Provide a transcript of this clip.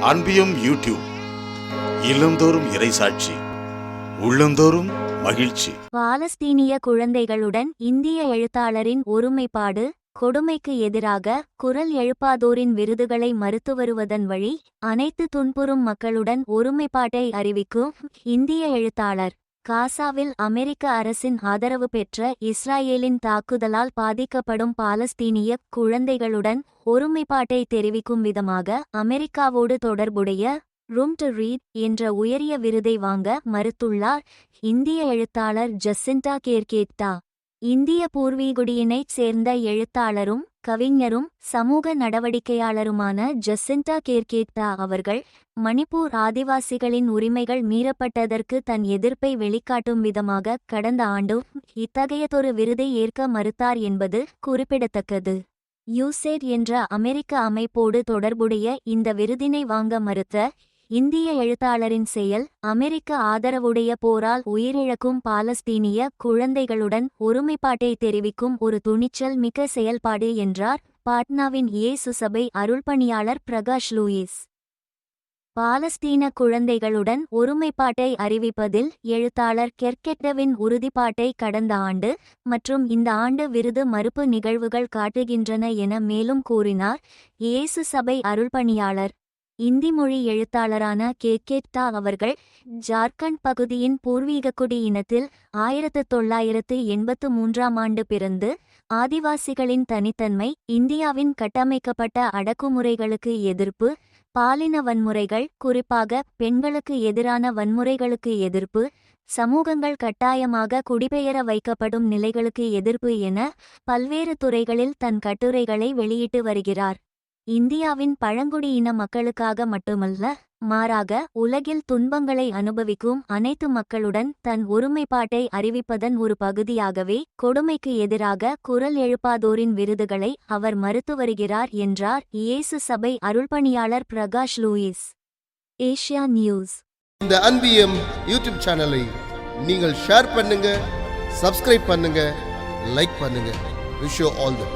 அன்பியும் YouTube இல்லந்தோறும் இறைசாட்சி உள்ளந்தோறும் மகிழ்ச்சி. பாலஸ்தீனிய குழந்தைகளுடன் இந்திய எழுத்தாளரின் ஒருமைப்பாடு கொடுமைக்கு எதிராக குரல் எழுப்பாதோரின் விருதுகளை மறுத்து வருவதன் வழி அனைத்து துன்புறும் மக்களுடன் ஒருமைப்பாட்டை அறிவிக்கும் இந்திய எழுத்தாளர். காசாவில் அமெரிக்க அரசின் ஆதரவு பெற்ற இஸ்ராயேலின் தாக்குதலால் பாதிக்கப்படும் பாலஸ்தீனிய குழந்தைகளுடன் ஒருமைப்பாட்டை தெரிவிக்கும் விதமாக அமெரிக்காவோடு தொடர்புடைய ரூம் டு ரீட் என்ற உயரிய விருதை வாங்க மறுத்துள்ளார் இந்திய எழுத்தாளர் ஜசிண்டா கேர்கேத்தா. இந்திய பூர்வீகுடியினைச் சேர்ந்த எழுத்தாளரும் கவிஞரும் சமூக நடவடிக்கையாளருமான ஜசிண்டா கேர்கேத்தா அவர்கள் மணிப்பூர் ஆதிவாசிகளின் உரிமைகள் மீறப்பட்டதற்கு தன் எதிர்ப்பை வெளிக்காட்டும் விதமாக கடந்த ஆண்டு இத்தகையதொரு விருதை ஏற்க மறுத்தார் என்பது குறிப்பிடத்தக்கது. யூசேட் என்ற அமெரிக்க அமைப்போடு தொடர்புடைய இந்த விருதினை வாங்க மறுத்த இந்திய எழுத்தாளரின் செயல் அமெரிக்க ஆதரவுடைய போரால் உயிரிழக்கும் பாலஸ்தீனிய குழந்தைகளுடன் ஒருமைப்பாட்டை தெரிவிக்கும் ஒரு துணிச்சல் மிக்க செயல்பாடு என்றார் பாட்னாவின் இயேசு சபை அருள்பணியாளர் பிரகாஷ் லூயிஸ். பாலஸ்தீன குழந்தைகளுடன் ஒருமைப்பாட்டை அறிவிப்பதில் எழுத்தாளர் கெர்கெட்டவின் உறுதிப்பாட்டை கடந்த ஆண்டு மற்றும் இந்த ஆண்டு விருது மறுப்பு நிகழ்வுகள் காட்டுகின்றன என மேலும் கூறினார். இயேசு சபை அருள்பணியாளர். இந்தி மொழி எழுத்தாளரான கே. கேப்தா அவர்கள் ஜார்க்கண்ட் பகுதியின் பூர்வீகக்குடி இனத்தில் ஆயிரத்து தொள்ளாயிரத்து எண்பத்து மூன்றாம் ஆண்டு பிறந்து ஆதிவாசிகளின் தனித்தன்மை இந்தியாவின் கட்டமைக்கப்பட்ட அடக்குமுறைகளுக்கு எதிர்ப்பு பாலின வன்முறைகள் குறிப்பாக பெண்களுக்கு எதிரான வன்முறைகளுக்கு எதிர்ப்பு சமூகங்கள் கட்டாயமாக குடிபெயர வைக்கப்படும் நிலைகளுக்கு எதிர்ப்பு என பல்வேறு துறைகளில் தன் கட்டுரைகளை வெளியிட்டு வருகிறார். இந்தியாவின் பழங்குடியின மக்களுக்காக மட்டுமல்ல மாறாக உலகில் துன்பங்களை அனுபவிக்கும் அனைத்து மக்களுடன் தன் ஒருமைப்பாட்டை அறிவிப்பதன் ஒரு பகுதியாகவே கொடுமைக்கு எதிராக குரல் எழுப்பாதோரின் விருதுகளை அவர் மறுத்து வருகிறார் என்றார் இயேசு சபை அருள்பணியாளர் பிரகாஷ் லூயிஸ். Asia News. இந்த அன்பியம் யூடியூப் சேனலை நீங்கள் ஷேர் பண்ணுங்க சப்ஸ்கிரைப் பண்ணுங்க லைக் பண்ணுங்க. Wish all the